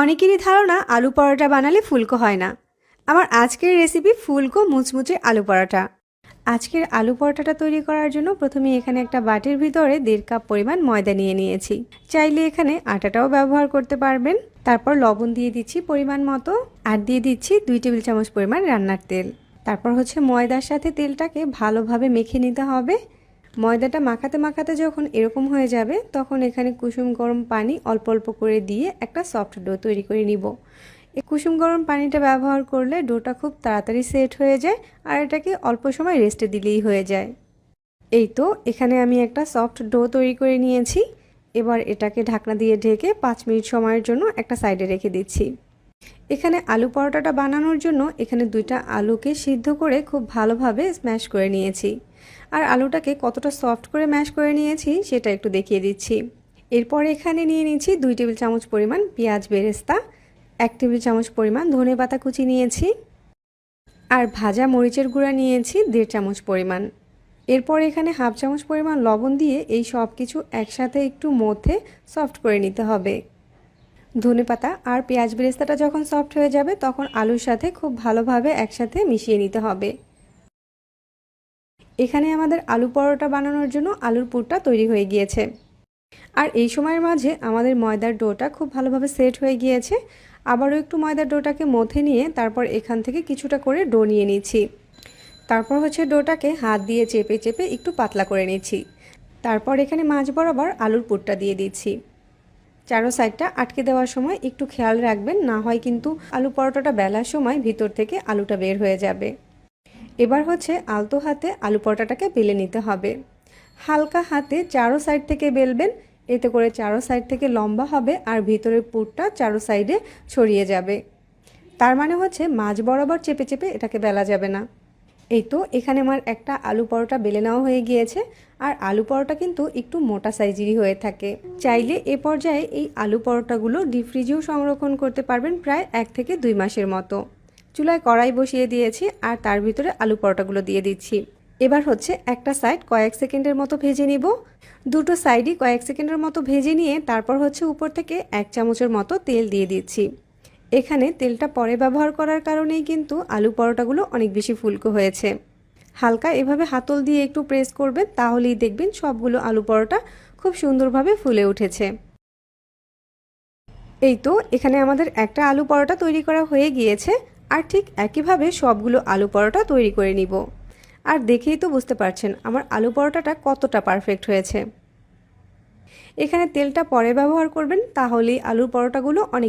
অনেকেরই ধারণা আলু পরোটা বানালে ফুলকো হয় না। আমার আজকের রেসিপি ফুলকো মুচমুচে আলু পরোটা। আজকের আলু পরোটাটা তৈরি করার জন্য প্রথমে এখানে একটা বাটির ভিতরে দেড় কাপ পরিমাণ ময়দা নিয়ে নিয়েছি। চাইলে এখানে আটাটাও ব্যবহার করতে পারবেন। তারপর লবণ দিয়ে দিচ্ছি পরিমাণ মতো আর দিয়ে দিচ্ছি দুই টেবিল চামচ পরিমাণ রান্নার তেল। তারপর হচ্ছে ময়দার সাথে তেলটাকে ভালোভাবে মেখে নিতে হবে। ময়দাটা মাখাতে মাখাতে যখন এরকম হয়ে যাবে, তখন এখানে কুসুম গরম পানি অল্প অল্প করে দিয়ে একটা সফট ডো তৈরি করে নিব। এই কুসুম গরম পানিটা ব্যবহার করলে ডোটা খুব তাড়াতাড়ি সেট হয়ে যায় আর এটাকে অল্প সময় রেস্টে দিলেই হয়ে যায়। এই তো, এখানে আমি একটা সফট ডো তৈরি করে নিয়েছি। এবার এটাকে ঢাকনা দিয়ে ঢেকে পাঁচ মিনিট সময়ের জন্য একটা সাইডে রেখে দিচ্ছি। এখানে আলু পরোটাটা বানানোর জন্য এখানে দুইটা আলুকে সিদ্ধ করে খুব ভালোভাবে স্ম্যাশ করে নিয়েছি। আর আলুটাকে কতটা সফট করে ম্যাশ করে নিয়েছি সেটা একটু দেখিয়ে দিচ্ছি। এরপর এখানে নিয়ে নিয়েছি দুই টেবিল চামচ পরিমাণ পেঁয়াজ বেরেস্তা, এক টেবিল চামচ পরিমাণ ধনে পাতা কুচি নিয়েছি আর ভাজা মরিচের গুঁড়া নিয়েছি দেড় চামচ পরিমাণ। এরপর এখানে হাফ চামচ পরিমাণ লবণ দিয়ে এই সব কিছু একসাথে একটু মধ্যে সফট করে নিতে হবে। ধনে পাতা আর পেঁয়াজ বেরেস্তাটা যখন সফট হয়ে যাবে তখন আলুর সাথে খুব ভালোভাবে একসাথে মিশিয়ে নিতে হবে। এখানে আমাদের আলু পরোটা বানানোর জন্য আলুর পুরটা তৈরি হয়ে গিয়েছে। আর এই সময়ের মাঝে আমাদের ময়দার ডোটা খুব ভালোভাবে সেট হয়ে গিয়েছে। আবারও একটু ময়দার ডোটাকে মধ্যে নিয়ে তারপর এখান থেকে কিছুটা করে ডো নিয়ে নিচ্ছি। তারপর হচ্ছে ডোটাকে হাত দিয়ে চেপে চেপে একটু পাতলা করে নিচ্ছি। তারপর এখানে মাছ বরাবর আলুর পুরটা দিয়ে দিচ্ছি। চারো সাইডটা আটকে দেওয়ার সময় একটু খেয়াল রাখবেন, না হয় কিন্তু আলু পরোটাটা বেলার সময় ভিতর থেকে আলুটা বের হয়ে যাবে। এবার হচ্ছে আলতো হাতে আলু পরোটাটাকে বেলে নিতে হবে। হালকা হাতে চারো সাইড থেকে বেলবেন, এতে করে চারো সাইড থেকে লম্বা হবে আর ভিতরের পুরটা চারো সাইডে ছড়িয়ে যাবে। তার মানে হচ্ছে মাছ বরাবর চেপে চেপে এটাকে বেলা যাবে না। এই তো এখানে আমার একটা আলু পরোটা বেলে নেওয়া হয়ে গিয়েছে আর আলু পরোটা কিন্তু একটু মোটা সাইজেরই হয়ে থাকে। চাইলে এ পর্যায়ে এই আলু পরোটাগুলো ডিপ ফ্রিজেও সংরক্ষণ করতে পারবেন প্রায় এক থেকে দুই মাসের মতো। চুলায় কড়াই বসিয়ে দিয়েছি আর তার ভিতরে আলু পরোটাগুলো দিয়ে দিচ্ছি। এবার হচ্ছে একটা সাইড কয়েক সেকেন্ডের মতো ভেজে নিব। দুটো সাইডই কয়েক সেকেন্ডের মতো ভেজে নিয়ে তারপর হচ্ছে উপর থেকে এক চামচের মতো তেল দিয়ে দিচ্ছি। এখানে তেলটা পরে ব্যবহার করার কারণেই কিন্তু আলু পরোটাগুলো অনেক বেশি ফুলকো হয়েছে। হালকা এভাবে হাতল দিয়ে একটু প্রেস করবেন, তাহলেই দেখবেন সবগুলো আলু পরোটা খুব সুন্দরভাবে ফুলে উঠেছে। এই তো এখানে আমাদের একটা আলু পরোটা তৈরি করা হয়ে গিয়েছে। আর ঠিক একইভাবে সবগুলো আলু পরোটা তৈরি করে নিব। আর দেখেই তো বুঝতে পারছেন আমার আলু পরোটাটা কতটা পারফেক্ট হয়েছে। এখানে তেলটা পরে ব্যবহার করবেন, তাহলেই আলুর পরোটাগুলো অনেক